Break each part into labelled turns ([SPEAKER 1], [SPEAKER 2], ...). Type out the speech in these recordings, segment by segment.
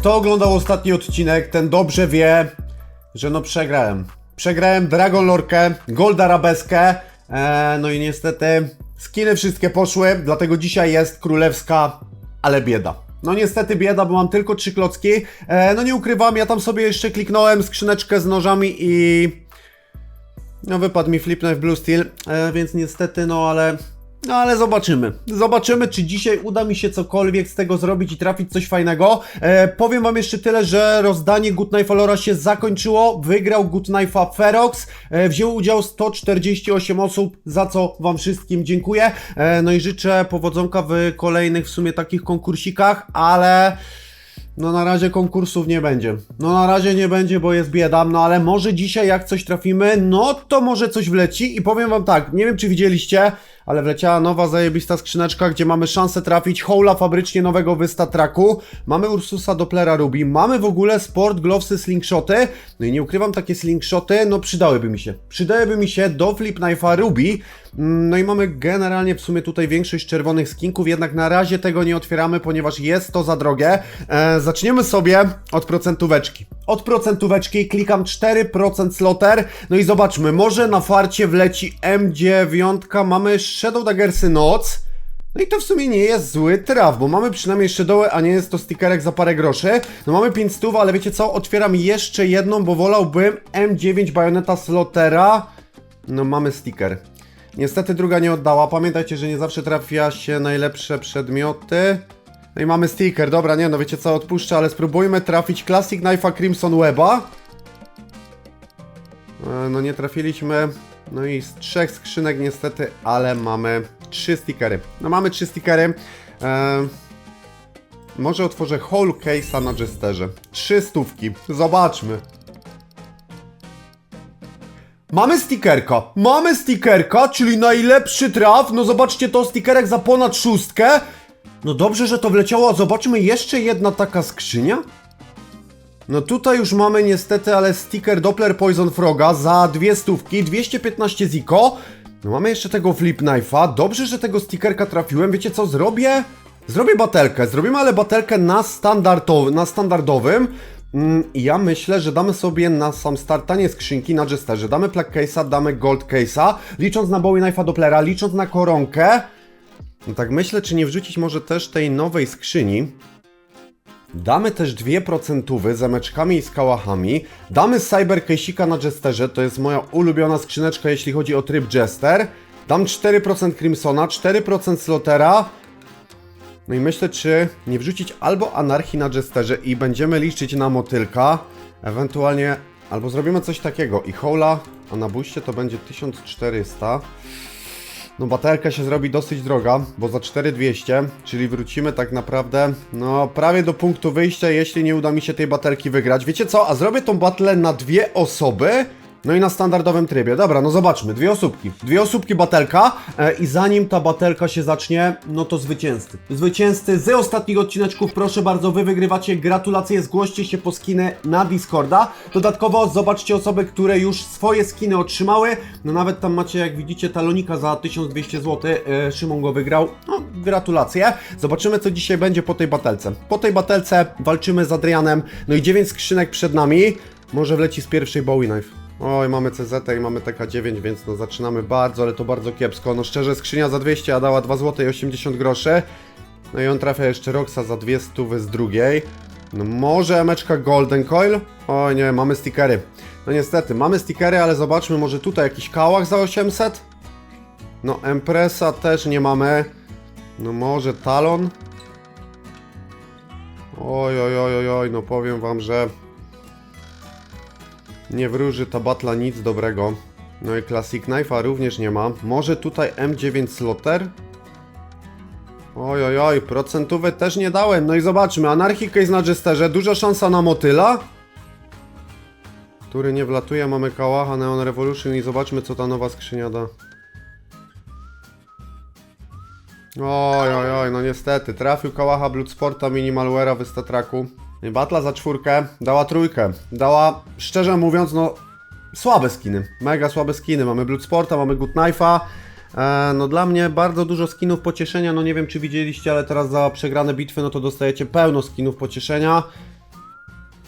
[SPEAKER 1] Kto oglądał ostatni odcinek, ten dobrze wie, że no przegrałem. Przegrałem Dragon Lorkę, Gold Arabeskę, e, no i niestety skiny wszystkie poszły, dlatego dzisiaj jest królewska, ale bieda. No niestety bieda, bo mam tylko trzy klocki. E, no nie ukrywam, ja tam sobie jeszcze kliknąłem skrzyneczkę z nożami i... No wypadł mi Flip Knife Blue Steel, e, więc niestety no ale... No ale zobaczymy. Zobaczymy, czy dzisiaj uda mi się cokolwiek z tego zrobić i trafić coś fajnego. E, powiem wam jeszcze tyle, że rozdanie Good Knife się zakończyło. Wygrał Good Knife'a Ferox. E, wzięło udział 148 osób, za co wam wszystkim dziękuję. E, no i życzę powodzonka w kolejnych w sumie takich konkursikach, ale... No na razie konkursów nie będzie. No na razie nie będzie, bo jest bieda, no ale może dzisiaj jak coś trafimy, no to może coś wleci i powiem wam tak, nie wiem czy widzieliście, ale wleciała nowa zajebista skrzyneczka, gdzie mamy szansę trafić Hola fabrycznie nowego Wystatraku, mamy Ursusa Dopplera Ruby, mamy w ogóle Sport Glovesy Slingshoty, no i nie ukrywam, takie slingshoty, no przydałyby mi się. Przydałyby mi się do Flip Knife'a Ruby, Mm, no i mamy generalnie w sumie tutaj większość czerwonych skinków, jednak na razie tego nie otwieramy, ponieważ jest to za drogie. E, zaczniemy sobie od procentóweczki. Od procentóweczki klikam 4% sloter, no i zobaczmy, może na farcie wleci M9, mamy Shadow Daggersy Noc. No i to w sumie nie jest zły traf, bo mamy przynajmniej Shadowy, a nie jest to stickerek za parę groszy. No mamy 5 stów, ale wiecie co, otwieram jeszcze jedną, bo wolałbym M9 Bayonetta Slotera. No mamy sticker. Niestety druga nie oddała. Pamiętajcie, że nie zawsze trafia się najlepsze przedmioty. No i mamy sticker. Dobra, nie no, wiecie co, odpuszczę, ale spróbujmy trafić Classic Knife'a Crimson Weba. E, No nie trafiliśmy. No i z trzech skrzynek niestety, ale mamy trzy stickery. No mamy trzy stickery. E, może otworzę whole case'a na Jesterze. Trzy stówki. Zobaczmy. Mamy stickerka, mamy stickerka, czyli najlepszy traf, no zobaczcie to, stickerek za ponad szóstkę. No dobrze, że to wleciało, zobaczmy jeszcze jedna taka skrzynia. No tutaj już mamy niestety, ale sticker Doppler Poison Froga za dwie stówki, 215 ziko. No mamy jeszcze tego Flip Knife'a, dobrze, że tego stickerka trafiłem, wiecie co, zrobię? Zrobię batelkę, zrobimy ale batelkę na, standardowy, na standardowym. Mm, ja myślę, że damy sobie na sam start tanie skrzynki na Jesterze. Damy Plague Case'a, damy Gold Case'a, licząc na Bowie Knife'a Dopplera, licząc na koronkę. No tak myślę, czy nie wrzucić może też tej nowej skrzyni. Damy też dwie procentówy z emeczkami i z kałachami. Damy Cyber Case'ika na Jesterze, to jest moja ulubiona skrzyneczka, jeśli chodzi o tryb Jester. Dam 4% Crimsona, 4% Slotera. No i myślę, czy nie wrzucić albo anarchii na Jesterze i będziemy liczyć na motylka, ewentualnie albo zrobimy coś takiego i hola, a na buście to będzie 1400. No batelka się zrobi dosyć droga, bo za 4200, czyli wrócimy tak naprawdę, no prawie do punktu wyjścia, jeśli nie uda mi się tej batelki wygrać. Wiecie co, a zrobię tą batlę na dwie osoby, no i na standardowym trybie. Dobra, no zobaczmy. Dwie osóbki. Dwie osóbki batelka e, i zanim ta batelka się zacznie, no to zwycięzcy. Zwycięzcy z ostatnich odcineczków, proszę bardzo, wy wygrywacie. Gratulacje, zgłoście się po skiny na Discorda. Dodatkowo zobaczcie osoby, które już swoje skiny otrzymały. No nawet tam macie, jak widzicie, talonika za 1200 zł. E, Szymon go wygrał. No, gratulacje. Zobaczymy, co dzisiaj będzie po tej batelce. Po tej batelce walczymy z Adrianem. No i 9 skrzynek przed nami. Może wleci z pierwszej Bowie Knife. Oj, mamy CZ i mamy TK9, więc no zaczynamy bardzo, ale to bardzo kiepsko. No szczerze, skrzynia za 200, a dała 2 zł i 80 groszy. No i on trafia jeszcze Roxa za 200 z drugiej. No może emeczka Golden Coil? Oj nie, mamy stickery. No niestety, mamy stickery, ale zobaczmy, może tutaj jakiś kałach za 800? No Empresa też nie mamy. No może Talon? Oj, oj, oj, oj, oj, no powiem wam, że nie wróży ta batla nic dobrego. No i Classic Knife'a również nie ma. Może tutaj M9 Slotter? Oj, oj, oj, procentówy też nie dałem. No i zobaczmy, Anarchy Case na Jesterze, duża szansa na motyla. Który nie wlatuje, mamy Kałacha, Neon Revolution i zobaczmy co ta nowa skrzynia da. Oj, oj, oj, no niestety, trafił Kałacha Bloodsporta Minimalware'a w Statraku. Batla za czwórkę dała trójkę. Dała, szczerze mówiąc, no słabe skiny. Mega słabe skiny. Mamy Bloodsporta, mamy Good Knife'a. E, no dla mnie bardzo dużo skinów pocieszenia. No nie wiem czy widzieliście, ale teraz za przegrane bitwy no to dostajecie pełno skinów pocieszenia.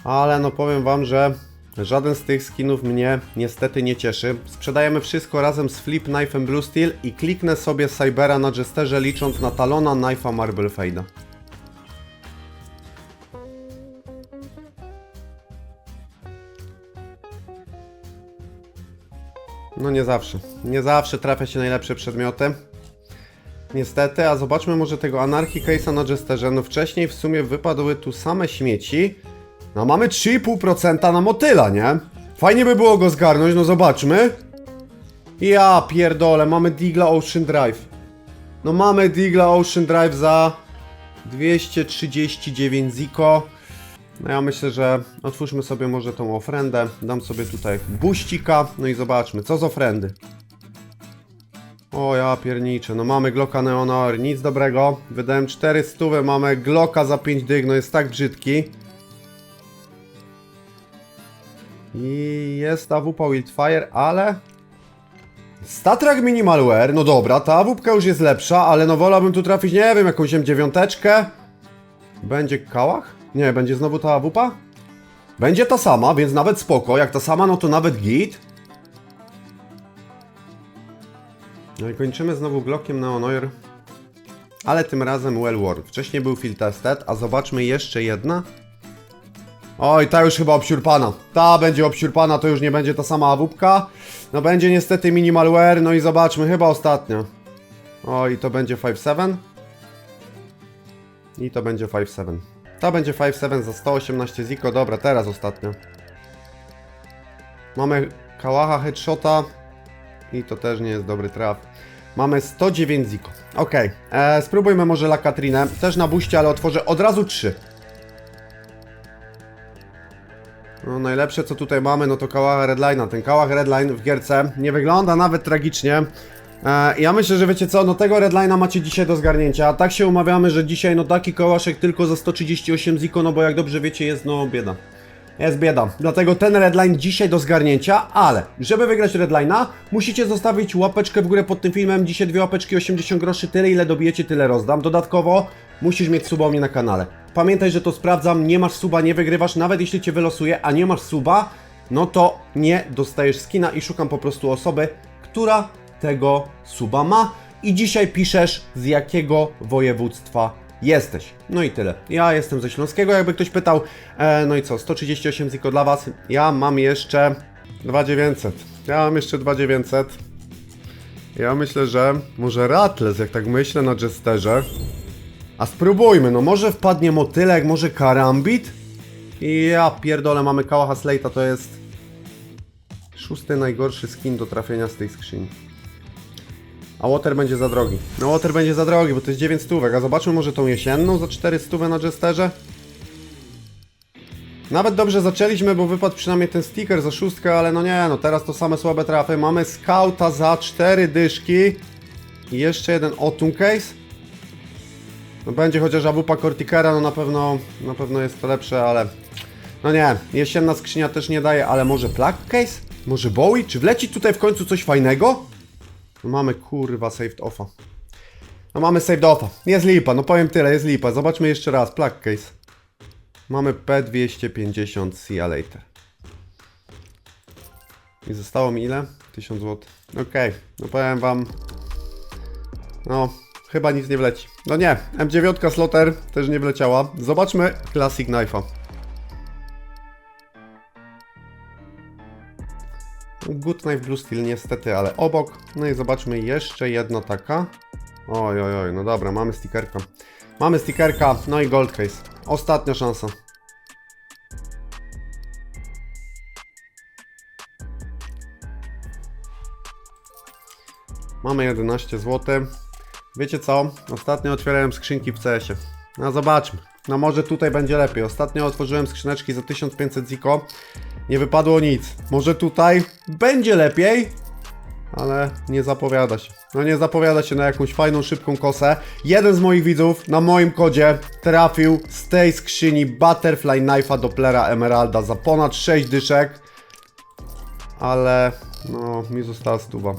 [SPEAKER 1] Ale no powiem wam, że żaden z tych skinów mnie niestety nie cieszy. Sprzedajemy wszystko razem z Flip Knife'em Blue Steel i kliknę sobie Cybera na Jesterze licząc na Talona, Knife'a, Marble Fade'a. No nie zawsze. Nie zawsze trafia się najlepsze przedmioty. Niestety, a zobaczmy może tego Anarchy Case'a na Jesterze. No wcześniej w sumie wypadły tu same śmieci. No mamy 3,5% na motyla, nie? Fajnie by było go zgarnąć, no zobaczmy. Ja pierdolę, mamy Digla Ocean Drive. No mamy Digla Ocean Drive za 239 ziko. No ja myślę, że otwórzmy sobie może tą ofrendę. Dam sobie tutaj buścika, no i zobaczmy, co z ofrendy. O ja pierniczę, no mamy Glocka Neonor, nic dobrego. Wydałem 400, mamy Glocka za 5 dyg, no jest tak brzydki. I jest AWP Wildfire, ale... Statrak Minimalware, no dobra, ta AWP już jest lepsza, ale no wolałbym tu trafić, nie wiem, jakąś M9. Będzie kałach? Nie, będzie znowu ta AWP? Będzie ta sama, więc nawet spoko, jak ta sama, no to nawet git. No i kończymy znowu Glockiem Neonoir. Ale tym razem Well Worn. Wcześniej był Field Tested, a zobaczmy jeszcze jedna. Oj, ta już chyba obsiurpana. Ta będzie obsiurpana, to już nie będzie ta sama awupka. No będzie niestety minimal wear, no i zobaczmy, chyba ostatnia. Oj, to będzie 5.7. I to będzie 5.7. Ta będzie 5.7 za 118 ziko, dobra, teraz ostatnia. Mamy Kałacha Headshota. I to też nie jest dobry traf. Mamy 109 ziko. Okay. spróbujmy może La Katrinę. Też na buście, ale otworzę od razu 3. No najlepsze co tutaj mamy, no to kałach Redline'a. Ten kałach Redline w gierce nie wygląda nawet tragicznie. E, ja myślę, że wiecie co, no tego Redline'a macie dzisiaj do zgarnięcia. Tak się umawiamy, że dzisiaj no taki kołaszek tylko za 138 ziko, no bo jak dobrze wiecie jest no bieda. Jest bieda. Dlatego ten redline dzisiaj do zgarnięcia, ale żeby wygrać redline'a, musicie zostawić łapeczkę w górę pod tym filmem. Dzisiaj dwie łapeczki 80 groszy, tyle ile dobijecie, tyle rozdam. Dodatkowo musisz mieć suba u mnie na kanale. Pamiętaj, że to sprawdzam, nie masz suba, nie wygrywasz, nawet jeśli cię wylosuje, a nie masz suba, no to nie dostajesz skina i szukam po prostu osoby, która tego suba ma. I dzisiaj piszesz z jakiego województwa jesteś. No i tyle. Ja jestem ze Śląskiego, jakby ktoś pytał. E, no i co, 138 ziko dla Was. Ja mam jeszcze 2900. Ja mam jeszcze 2900. Ja myślę, że może Rattles, jak tak myślę na Jesterze. A spróbujmy, no może wpadnie motylek, może karambit? Ja pierdolę, mamy Kałacha Slate'a, to jest szósty najgorszy skin do trafienia z tej skrzyni. A Water będzie za drogi. No Water będzie za drogi, bo to jest 9 stówek, a zobaczmy może tą jesienną za 4 stówy na Jesterze. Nawet dobrze zaczęliśmy, bo wypadł przynajmniej ten sticker za szóstkę, ale no nie, no teraz to same słabe trafy. Mamy Scouta za 4 dyszki. I jeszcze jeden Otun Case. No będzie chociaż Abupa Corticera, no na pewno, na pewno jest to lepsze, ale... No nie, jesienna skrzynia też nie daje, ale może Plug Case? Może Bowie? Czy wleci tutaj w końcu coś fajnego? No mamy kurwa saved offa. No mamy saved offa. Jest lipa, no powiem tyle, jest lipa. Zobaczmy jeszcze raz, plug case. Mamy P250 See later. I zostało mi ile? 1000 zł. Okej, okay. no powiem wam. No, chyba nic nie wleci. No nie, M9 Slotter też nie wleciała. Zobaczmy Classic Knife'a. Good Knife Blue Steel niestety, ale obok. No i zobaczmy jeszcze jedna taka. Oj, oj, oj, no dobra, mamy stickerka. Mamy stickerka, no i gold case. Ostatnia szansa. Mamy 11 zł. Wiecie co? Ostatnio otwierałem skrzynki w CS-ie. No zobaczmy. No może tutaj będzie lepiej. Ostatnio otworzyłem skrzyneczki za 1500 ziko. Nie wypadło nic. Może tutaj będzie lepiej, ale nie zapowiada się. No nie zapowiada się na jakąś fajną, szybką kosę. Jeden z moich widzów na moim kodzie trafił z tej skrzyni Butterfly Knife'a Dopplera Emeralda za ponad 6 dyszek. Ale no, mi została stuwa.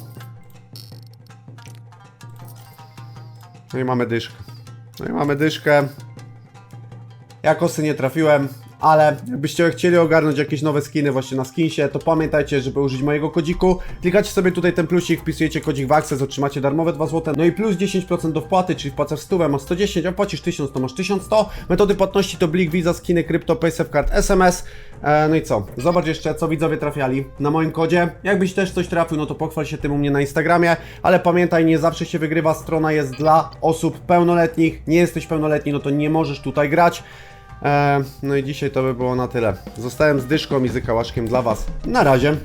[SPEAKER 1] No i mamy dyszkę. No i mamy dyszkę. Ja kosy nie trafiłem, ale jakbyście chcieli ogarnąć jakieś nowe skiny właśnie na skinsie, to pamiętajcie, żeby użyć mojego kodziku. Klikacie sobie tutaj ten plusik, wpisujecie kodzik w Access, otrzymacie darmowe 2 zł, no i plus 10% do wpłaty, czyli wpłacasz 100, masz 110, a płacisz 1000, to masz 1100. Metody płatności to Blik, Visa, skiny, krypto, PaySafe Card, SMS. E, no i co? Zobacz jeszcze, co widzowie trafiali na moim kodzie. Jakbyś też coś trafił, no to pochwal się tym u mnie na Instagramie, ale pamiętaj, nie zawsze się wygrywa, strona jest dla osób pełnoletnich. Nie jesteś pełnoletni, no to nie możesz tutaj grać. E, no i dzisiaj to by było na tyle. Zostałem z dyszką i z dla Was. Na razie.